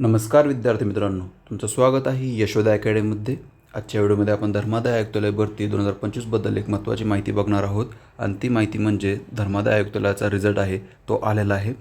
नमस्कार विद्यार्थी मित्रांनो तुमचं स्वागत आहे यशोदा अकॅडमीमध्ये. आजच्या व्हिडिओमध्ये आपण धर्मादाय आयुक्तालय भरती दोन हजार पंचवीसबद्दल एक महत्त्वाची माहिती बघणार आहोत. आणि ती माहिती म्हणजे धर्मादाय आयुक्तालयाचा रिझल्ट आहे तो आलेला आहे.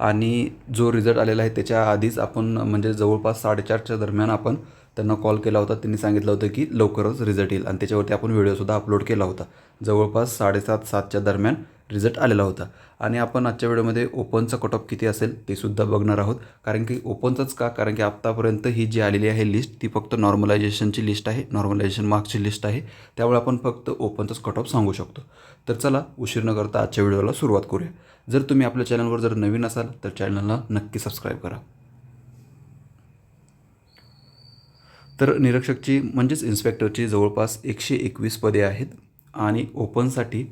आणि जो रिझल्ट आलेला आहे त्याच्या आधीच आपण म्हणजे जवळपास साडेचारच्या दरम्यान आपण त्यांना कॉल केला होता. त्यांनी सांगितलं होतं की लवकरच रिझल्ट येईल. आणि त्याच्यावरती आपण व्हिडिओसुद्धा अपलोड केला होता. जवळपास साडेसात सातच्या दरम्यान रिझल्ट आलेला होता. आणि आपण आजच्या व्हिडिओमध्ये ओपनचा कट ऑफ किती असेल ते सुद्धा बघणार आहोत. कारण की ओपनचाच का? कारण की आत्तापर्यंत ही जी आलेली आहे लिस्ट ती फक्त नॉर्मलायझेशनची लिस्ट आहे नॉर्मलायझेशन मार्क्सची लिस्ट आहे. त्यामुळे आपण फक्त ओपनचाच कट ऑफ सांगू शकतो. तर चला उशीर न करता आजच्या व्हिडिओला सुरुवात करूया. जर तुम्ही आपल्या चॅनलवर जर नवीन असाल तर चॅनलला नक्की सबस्क्राईब करा. तर निरीक्षकची म्हणजेच इन्स्पेक्टरची जवळपास एकशे एकवीस पदे आहेत. आणि ओपनसाठी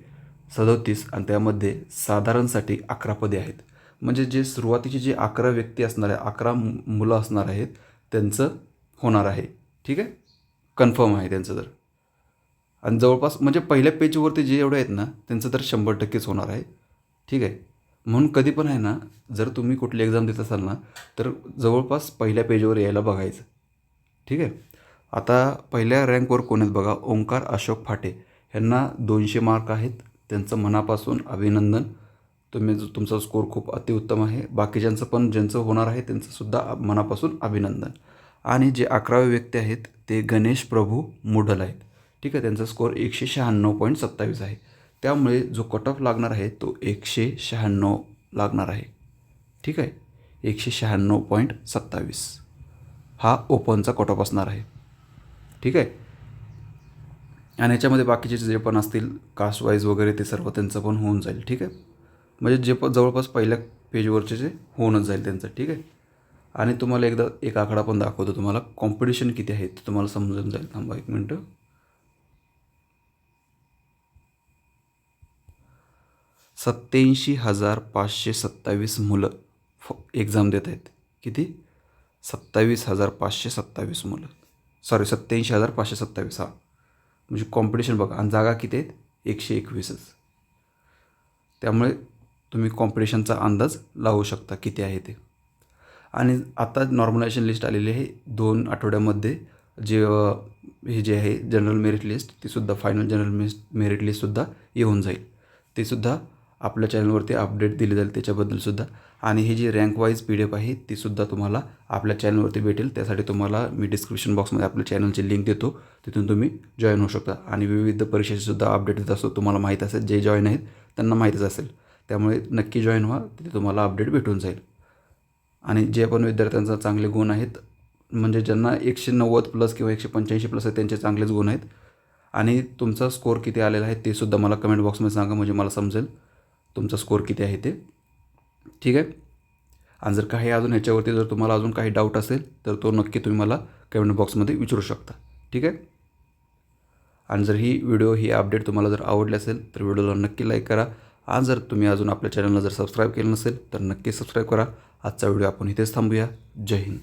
सदोतीस आणि त्यामध्ये साधारणसाठी अकरा पदे आहेत. म्हणजे जे सुरुवातीची जे अकरा व्यक्ती असणार आहे अकरा मु- मुलं असणार आहेत त्यांचं होणार आहे. ठीक आहे? कन्फर्म आहे त्यांचं तर. आणि जवळपास म्हणजे पहिल्या पेजवरती जे एवढे आहेत ना त्यांचं तर शंभर टक्केच होणार आहे. ठीक आहे? म्हणून कधी पण आहे ना जर तुम्ही कुठली एक्झाम देत असाल ना तर जवळपास पहिल्या पेजवर यायला बघायचं. ठीक आहे? आता पहिल्या रँकवर कोण आहेत बघा? ओंकार अशोक फाटे. ह्यांना दोनशे मार्क आहेत. त्यांचं मनापासून अभिनंदन. तुम्ही जो- तुमचा स्कोर खूप अतिउत्तम आहे. बाकीच्यांचं पण ज्यांचं होणार आहे त्यांचंसुद्धा मनापासून अभिनंदन. आणि जे अकरावे व्यक्ती आहेत ते गणेश प्रभू मुढल आहेत. ठीक आहे त्यांचा स्कोअर एकशे शहाण्णव पॉईंट सत्तावीस आहे. त्यामुळे जो कट ऑफ लागणार आहे तो एकशे शहाण्णव लागणार आहे. ठीक आहे एकशे शहाण्णव पॉईंट सत्तावीस. हा ओपनचा कट ऑफ असणार आहे. ठीक आहे आणि याच्यामध्ये बाकीचे जे पण असतील कास्ट वाईज वगैरे ते सर्व त्यांचं पण होऊन जाईल ठीक आहे? म्हणजे जे पण जवळपास पहिल्या पेजवरचे जे होऊनच जाईल त्यांचं ठीक आहे? आणि तुम्हाला एकदा एक आकडा पण दाखवतो तुम्हाला. कॉम्पिटिशन किती आहे ते तुम्हाला समजून जाईल. थांबा एक मिनटं. सत्याऐंशी हजार पाचशे सत्तावीस मुलं फ एक्झाम देत आहेत. किती? सत्तावीस हजार पाचशे सत्तावीस मुलं. सॉरी सत्याऐंशी हजार पाचशे सत्तावीस हा. म्हणजे कॉम्पिटिशन बघा. आणि जागा किती आहेत? एकशे एकवीसच. त्यामुळे तुम्ही कॉम्पिटिशनचा अंदाज लावू शकता किती आहे ते. आणि आता नॉर्मलायझेशन लिस्ट आलेली आहे. दोन आठवड्यामध्ये जे हे जे आहे जनरल मेरिट लिस्ट तीसुद्धा फायनल जनरल मिस मेरिट लिस्टसुद्धा येऊन जाईल. तेसुद्धा आपल्या चॅनलवरती अपडेट दिले जाईल त्याच्याबद्दलसुद्धा आणि ही जी rank wise P D F आहे तीसुद्धा तुम्हाला आपल्या चॅनलवरती भेटेल. त्यासाठी तुम्हाला मी डिस्क्रिप्शन बॉक्समध्ये आपल्या चॅनलची लिंक देतो. तिथून तुम्ही जॉईन होऊ शकता. आणि विविध परीक्षेचेसुद्धा अपडेट देत असतो. तुम्हाला माहीत असेल जे जॉईन आहेत त्यांना माहीतच असेल. त्यामुळे नक्की जॉईन व्हा. तिथे तुम्हाला अपडेट भेटून जाईल. आणि जे पण विद्यार्थ्यांचा चांगले गुण आहेत म्हणजे ज्यांना एकशे नव्वद प्लस किंवा एकशे पंच्याऐंशी प्लस आहेत त्यांचे चांगलेच गुण आहेत. आणि तुमचा स्कोर किती आलेला आहे ते सुद्धा मला कमेंट बॉक्समध्ये सांगा. म्हणजे मला समजेल. तुमचा स्कोर किती आहे ते? ठीक आहे? आणि जर काही अजून ह्याच्यावरती जर तुम्हाला अजून काही डाऊट असेल तर तो नक्की तुम्ही मला कमेंट बॉक्समध्ये विचारू शकता. ठीक आहे? आणि जर ही व्हिडिओ ही अपडेट तुम्हाला जर आवडली असेल तर व्हिडिओला नक्की लाईक करा. आणि जर तुम्ही अजून आपल्या चॅनलला जर सबस्क्राईब केलं नसेल तर नक्की सबस्क्राईब करा. आजचा व्हिडिओ आपण इथेच थांबूया. जय हिंद.